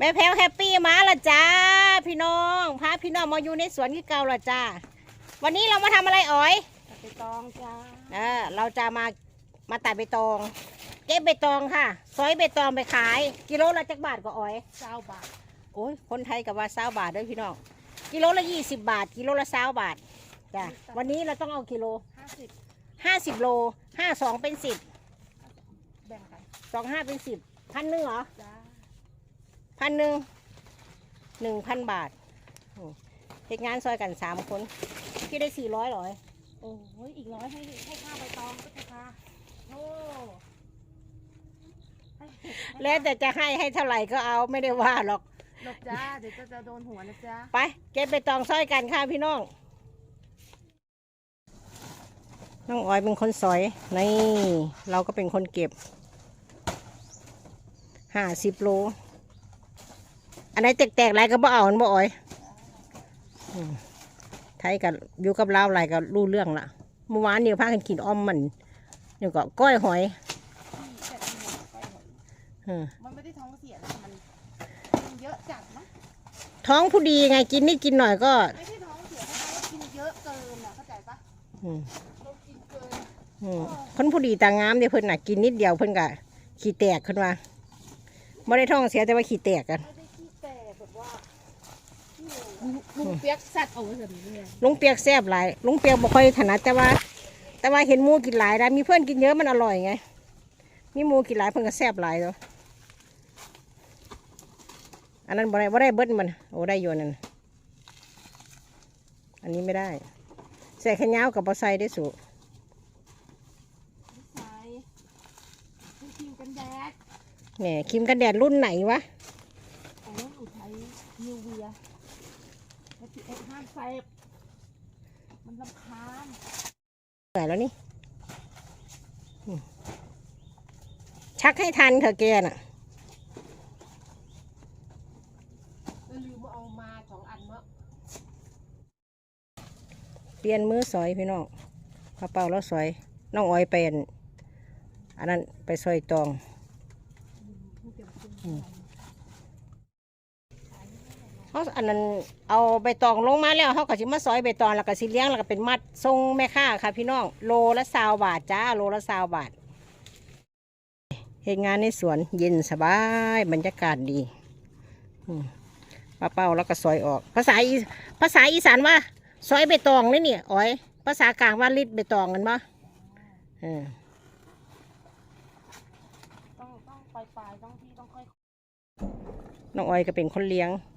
แม่แพ้วแฮปปี้มาละจ้า พี่น้องพาพี่น้องมาอยู่ในสวนที่เก่าละจ้า วันนี้เรามาทำอะไรอ๋อยไปตองจ้าเออเราจะมามาตัดใบตอง เก็บใบตองค่ะซอยใบตองไปขาย กิโลละจักบาทก็อ๋อยเก้าบาทโอ้ยคนไทยกับว่าเศร้าบาทเด้วยพี่น้องกิโลละยี่สิบบาท กิโลละเศร้าบาทจ้ะวันนี้เราต้องเอากิโลห้าสิบห้าสิบโลห้าสองเป็นสิบแบ่งกันสองห้าเป็นสิบพันหนึ่งเหรอ จ้า พันหนึ่งหนึ่งพันบาทอืมเหตุงานซอยกันสามคนพี่ได้สี่ร้อยหรอโอ้ยอีกร้อยให้ให้ค่าใบตองก็จะค่ะโอ้ให้ให้แล้วแต่จะให้ให้เท่าไหร่ก็เอาไม่ได้ว่าหรอกหลบจ้าเดี๋ยวจะจะโดนหัวนะจ้าไปเก็บไปตองซอยกันค่ะพี่น้องน้องออยเป็นคนสอยนี่เราก็เป็นคนเก็บห้าสิบโลอั นไหนแตกๆไรก็บ่เอาอันบ่ออยอืมไทยกับอยู่กับเราวไรก็รู้เรื่องละเมื่อวานเนี่ยพากันกินอ้อมมันนี่ก็ก้อยหอยที่แต่ที่หัวไปหมดอืมมันไม่ได้ท้องเสียนะมันมันเยอะจัดเนาะท้องผู้ดีไงกินนิดกินหน่อยก็ไม่ใช่ท้องเสียเพราะว่ากินเยอะเกินอะเข้าใจปะอืมเรากินเกินอืมคนผู้ดีตางามเดี๋ยวเพิ่นน่ะกินนิดเดียวเพิ่นก็ขี้แตกขึ้นมาไม่ได้ท้องเสียแต่ว่าขี้แตกกัน ไม่ได้ขี้แต่แบบว่า ลุงเปียกสัตว์เอาไว้แบบนี้เลยลุงเปียกแซ่บหลายลุงเปียกบ่ค่อยถนัดแต่ว่า แต่ว่าเห็นหมูกินหลายได้มีเพื่อนกินเยอะมันอร่อยไง มีหมูกินหลายเพิ่นก็แซ่บหลายแล้วอันนั้นบ่ได้บ่ได้เบิ้มันโอ้ได้อยู่นั่นอันนี้ไม่ได้ ใส่ขยาวกับบ่ใส่ได้สุใส่ที่ครีมกันแดดแหมครีมกันแดดรุ่นไหนวะ โอ้ยอุทัยนิวเวียแล้วที่ เอ็ดห้ามใส่มันลำคาญเหนื่อยแล้วนี่อืมชักให้ทันเถอะแกน่ะแล้วลืมว่าเอามาสองอันเมื่อเปลี่ยนมือสอยพี่น้องพระเป่าแล้วสอย น้องอ้อยเป็น อันนั้นไปซอยตอง เขาอันนั้นเอาใบตองลงมาแล้วเขาก็สิมาซอยใบตองแล้วก็สิเลี้ยงแล้วก็เป็นมัดทรงแม่ค้าค่ะ พี่น้องโลละสาวบาทจ้าโลละสาวบาทเหตุงานในสวนเย็นสบายบรรยากาศดีอืมป้าเป้าแล้วก็ซอยออก ภาษาอีภาษาอีสานว่าซอยใบตองนี่นี่อ๋อย ภาษากลางว่าลิดใบตองกันปะเออต้องต้องปลายปลายๆต้องที่ต้องค่อยน้องอ้อยก็เป็นคนเลี้ยงอืม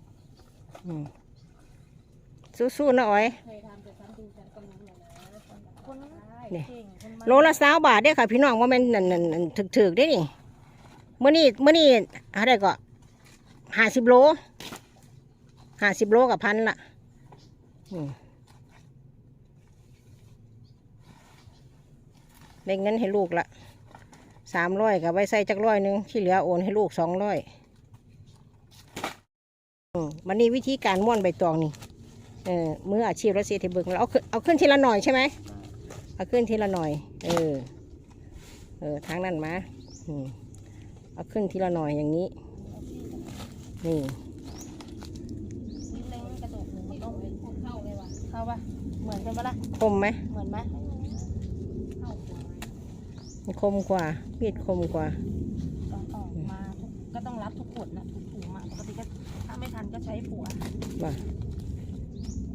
สู้ๆนะอ้อยเคยทำแต่ทำดูแต่คนนั้นเลยนะคนนี่เก่งคนมาโลละสาวบาทเด้อค่ะ พี่น้องว่ามันนั่นนั่นนั่นถึกๆได้นี่เมื่อนี้เมื่อนี้อะไรก็ห้าสิบโลห้าสิบโลกับพันละอืมได้เงินให้ลูกละสามร้อยกับไว้ใส่จักร้อยหนึงที่เหลือโอนให้ลูกสองร้อย วันนี้วิธีการม้วนใบตองนี่เออมืออาชีพรัสเซียที่เบิงแล้วเอาขึ้นเอาขึ้นทีละหน่อยใช่ไหมเอาขึ้นทีละหน่อย เออ เออทางนั้นมาอืมเอาขึ้นทีละหน่อยอย่างนี้ นี่ซื้อเล้งกระดูกหนึ่งต้องเป็นพวกเข้าเลยว่ะเข้าปะเหมือนกันปะล่ะคมไหมเหมือนไหมเข้าหัวมันคมกว่ามีดคมกว่าตอนออกมาทุกก็ต้องรับทุกขวดนะทุกถุงมาปกติก็ถ้าไม่ทันก็ใช้ผัวว่า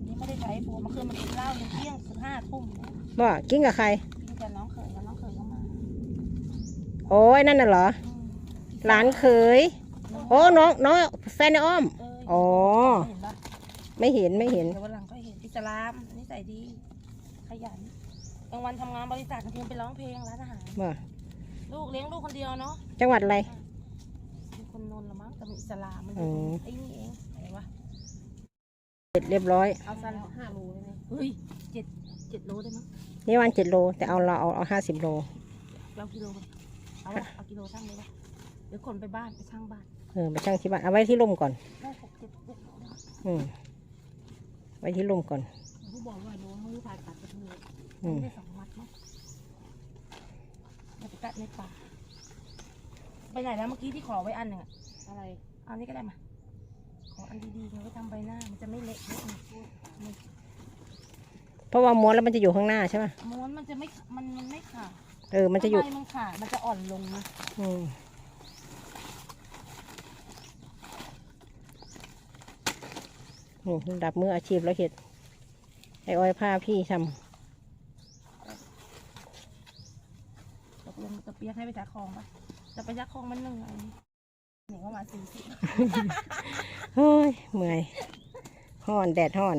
นี่ไม่ได้ใช้ผัวเมื่อคืนมันกินเหล้าจนเที่ยงสิบห้าทุ่มว่ากินกับใครกินกับน้องเขยกับน้องเขยก็มาโอ้ยนั่นน่ะเหรออืมหลานเคยโอ้น้องน้องแฟนในอ้อมเอออ๋อ เห็นปะไม่เห็นไม่เห็น เดี๋ยววันหลังก็เห็นอิสลามนิสัยดี ขยันกลางวันทำงานบริษัทกลางคืนไปร้องเพลงร้านอาหารว่าลูกเลี้ยงลูกคนเดียวเนาะจังหวัดอะไรเป็น คนนนท์ละมั้งแต่เป็นอิสลามมันอืมไอ้นี่เองอะไรวะเสร็จเรียบร้อย เอาซันห้าโลได้ไหมเฮ้ยเจ็ดเจ็ดโลได้มั้งนี่วันเจ็ดโล แต่เอาเราเอาเอาห้าสิบโลเรากิโลไปเอาวะเอากิโลช่างเลยวะเดี๋ยวขนไปบ้านไปช่างบ้านเออไปช่างที่บ้านเอาไว้ที่ร่มก่อนได้หกเจ็ดเจ็ดโลได้อืมไว้ที่ร่มก่อนผู้บอกว่าน้องมือผ่าตัดกระเทืออืมได้สองมัดมั้งเดี๋ยวไปตัดในป่า ไปไหนแล้วเมื่อกี้ที่ขอไว้อันหนึ่งอะอะไรเอานี่ก็ได้มา ของอันดีๆมันก็ทำใบหน้า มันจะไม่เละเละนะมันเพราะว่าม้วนแล้วมันจะอยู่ข้างหน้าใช่ไหมม้วนมันจะไม่ มันมันไม่ขาดเออ มันจะอยู่ ถ้าใบมันขาดมันจะอ่อนลงนะอืมนี่ระดับมืออาชีพแล้วเห็ด ไอ้อ้อยผ้าพี่ทตกลงตะเปียกให้ไปจักคลองปะ จะไปจักคลองมันหนึ่งอันหนึ่งประมาณสี่สิบำเฮ้ยเมื่อยห้อนแดดห้อน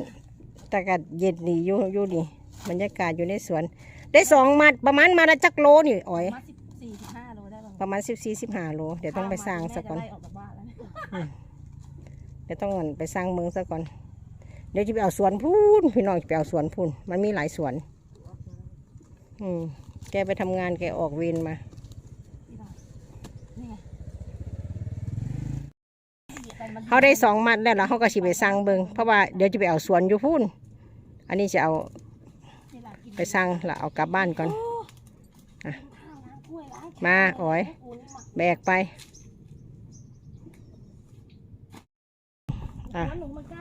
แต่กัดเย็นนี่อยู่อยู่นี่บรรยากาศอยู่ในสวน ได้สองมัดประมาณมาละจักโลนี่อ้อยมาสิบสี่สิบห้าโลได้บ้างประมาณสิบสี่สิบห้าโลเดี๋ยวต้องไปสร้างสักก่อนแม่จะไล่ออกจากบ้านแล้วเนี่ยเดี๋ยวต้องไปสร้างเมืองซะก่อน เดี๋ยวจะไปเอาสวนพูนพี่น้องจะไปเอาสวนพูนมันมีหลายสวน อืมแกไปทำงานแกออกเวรมา พี่น้องนี่ไง เขาได้สองมัดแล้วแล้วเขาก็สิไปสร้างเบิงเพราะว่าเดี๋ยวจะไปเอาสวนอยู่พูนอันนี้จะเอาไปสร้างล้วเอากลับบ้านก่อนอะมาอ๋อย แบกไปอะ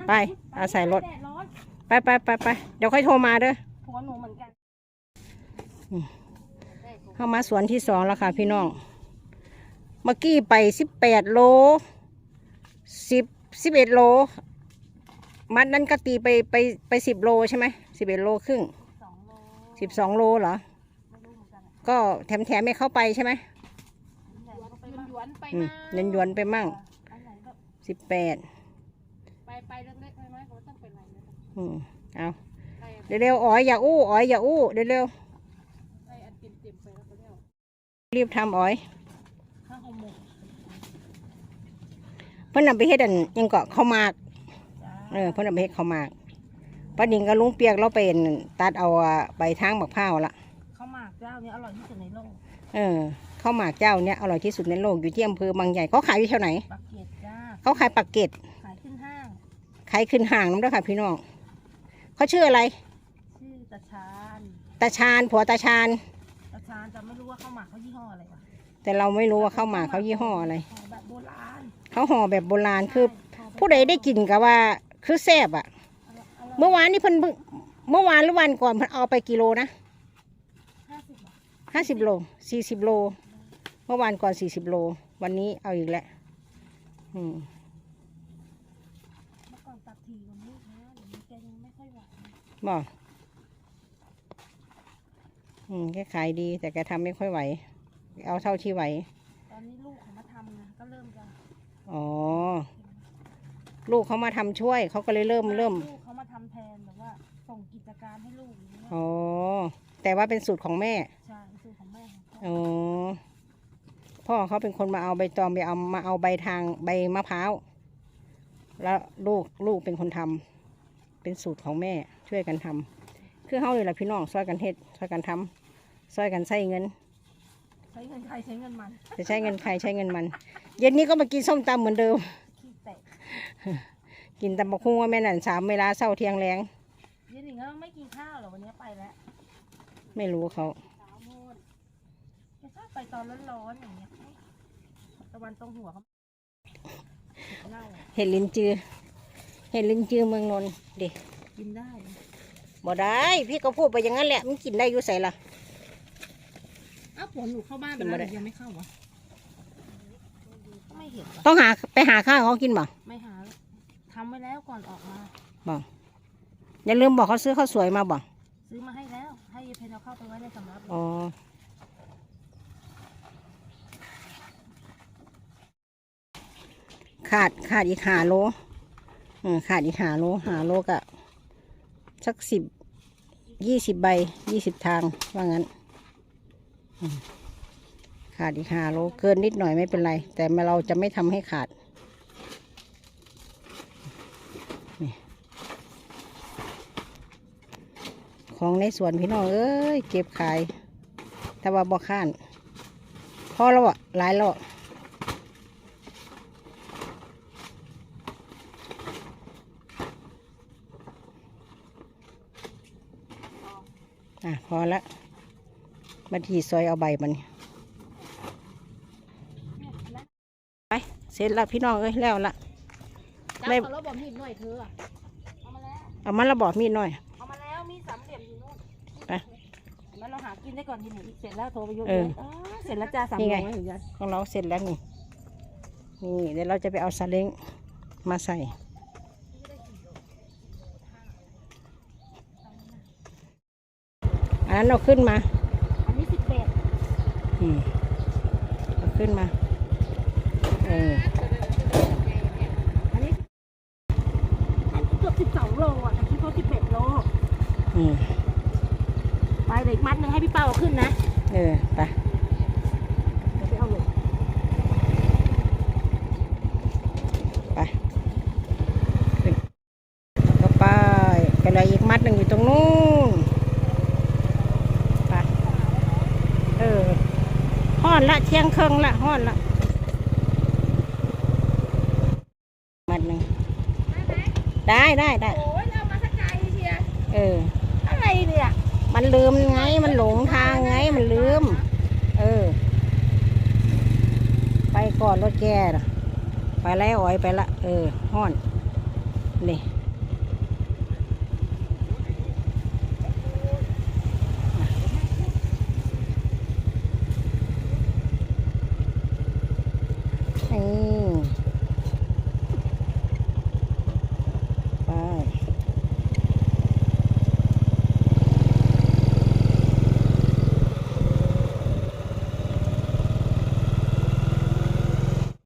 ไปเอาใส่รถ ไปไปไปไปเดี๋ยวค่อยโทรมาเด้อหัวหนูเหมือนกันเข้ามาสวนที่สองแล้วค่ะพี่น้อง เมื่อกี้ไปสิบแปดโล สิบสิบเอ็ดโล มัดนั้นก็ตีไปไปไปสิบโลใช่ไหมสิบเอ็ดโลครึ่งสองโลสิบสองโลเหรอไม่รู้เหมือนกันอะก็แถมแถมไม่เข้าไปใช่ไหมแดดก็ไปบ้างหยวนๆไปอืมมาเงินหยวนไปมั่งอันไหนก็สิบแปดไปไปเล็กๆน้อยๆก็ต้องเป็นไรนะอืมเอาไปเร็วๆอ๋อยอย่าอู้อ๋อยอย่าอู้เร็วไปอันเต็มๆไปแล้วก็เรียกๆรีบทำอ๋อย ข้าวหอมหมก เพิ่นนำไปเฮ็ดอันยังเกาะข้าวหมากจ้าเออเพิ่นนำไปเฮ็ดข้าวหมากป้านิงกับลุงเปียกเราเป็นตัดเอาอะใบทางบักพร้าวละข้าวหมากเจ้านี้อร่อยที่สุดในโลกเออข้าวหมากเจ้าเนี่ยอร่อยที่สุดในโลกอยู่ที่อำเภอบางใหญ่เขาขายอยู่แถวไหนปักเกร็ดจ้าเขาขายปักเกร็ดขายขึ้นห้างขายขึ้นห่างน้ำเด้อค่ะพี่น้องเขาชื่ออะไรชื่อตาชานตาชาญผัวตาชาญตาชานจะไม่รู้ว่าข้าวหมากเขายี่ห้ออะไรวะแต่เราไม่รู้ว่าข้าวหมากเขายี่ห้ออะไร เขาห่อแบบโบราณคือ ผู้ใดได้กินก็ว่าคือแซ่บอะ เมื่อวานนี่เพิ่นเมื่อวานหรือวันก่อนเพิ่นเอาไปกิโลนะห้าสิบโลสี่สิบโล เมื่อวานก่อนสี่สิบโล วันนี้เอาอีกแล้วอืมมะก่อนตักทีกว่านี้นะเดี๋ยวนี้แกยังไม่ค่อยหวบอกอืมแกขายดีแต่แกทำไม่ค่อยไหว เอาเท่าที่ไหว ตอนนี้ลูกเขามาทำไงก็เริ่มจะ อ๋อ ลูกเขามาทำช่วย เขาก็เลยเริ่มเริ่ม ลูกเขามาทำแทนแบบว่าส่งกิจการให้ลูกอย่างเงี้ยอ๋อ แต่ว่าเป็นสูตรของแม่ ใช่สูตรของแม่ของเขาอ๋อ พ่อเขาเป็นคนมาเอาใบตองไปเอามาเอาใบทางใบมะพร้าว แล้วลูกลูกเป็นคนทำ เป็นสูตรของแม่ช่วยกันทำ คือเฮาเลยล่ะพี่น้องช่วยกันเฮ็ดช่วยกันทำช่วยกันใช้เงินใช้เงินใครใช้เงินมันจะใช้เงินใครใช้เงินมัน เย็นนี้ก็มากินส้มตำเหมือนเดิม ขี้แตกกินตำบักหุ่งว่าแม่นั่นสามเวลาเช้าเที่ยงแรงเย็นหนิงก็ไม่กินข้าวเหรอวันนี้ไปแล้วไม่รู้เขา สาวโมดแกชอบไปตอนร้อนๆอย่างเงี้ยตะวันตรงหัวเขาเน่าเห็ดลินจือ เห็ดลินจือเมืองนนท์ดิกินได้ บ่ได้ พี่ก็พูดไปอย่างนั้นแหละมันกินได้อยู่ใส่ละอ้าว ผัวหนูเข้าบ้านไปกินแล้วไม่ได้หรือยังไม่เข้าวะไม่เห็นวะต้องหาไปหาข้าวเขากินบ่ไม่หาทำไว้แล้วก่อนออกมาอย่าลืมบอกเขาซื้อข้าวสวยมาบ่ซื้อมาให้แล้ว ให้ยายเพนเอาเข้าไปไว้ในสำรับอ๋อขาดขาดอีกหาโลเออขาดอีกหาโลหาโลกะสักสิบยี่สิบใบยี่สิบทางว่างั้นอืม ขาดอีกหาโลเกินนิดหน่อยไม่เป็นไร แต่เราจะไม่ทำให้ขาดของในสวนพี่น้องเอ้ยเก็บขาย แต่ว่าบ่ข้านพอแล้วอะหลายแล้วอะอะพอและ บัดทีซอยเอาใบมันไปเสร็จแล้วพี่น้องเอ้ยแล้วละจ้าไม่เอาแล้วบอกมีดหน่อยเธออะเอามาแล้วเอามาระบอกมีดหน่อยเอามาแล้วมีดสามเหลี่ยมอยู่นู่นไปแล้วเราหากินได้ก่อนทีหนึ่งเสร็จแล้วโทรไปยกเออเลยอ๋อเสร็จแล้วจ้าสามนี่โมไงงแล้วถึงจะของเราเสร็จแล้วนี่นี่เดี๋ยวเราจะไปเอาซาเล้งมาใส่อันนั้นเราขึ้นมาอันนี้สิบแปด อืมเอาขึ้นมา เอออันนี้อันนี้เกือบสิบสองโลอะแต่ที่เขาสิบเอ็ดโล อืมไปเลยอีกมัดหนึงให้พี่เป้าเอาขึ้นนะ เออ ไป เดี๋ยวไปเอาเลย ไปขึ้นแล้วก็ไปไปเลยอีกมัดหนึ่งอยู่ตรงนู้นไป เออ ห้อนละเที่ยงครึ่งละห้อนละมัดหนึ่งได้ได้ได้โอ้ยเรามาสักไกลเชียร์เออ อะไรเนี่ย มันลืมไง มันหลงทางไง มันลืม เออ ไปก่อนรถแกน่ะไปแล้วอ๋อยไปละ เออห้อน นี่ 哦。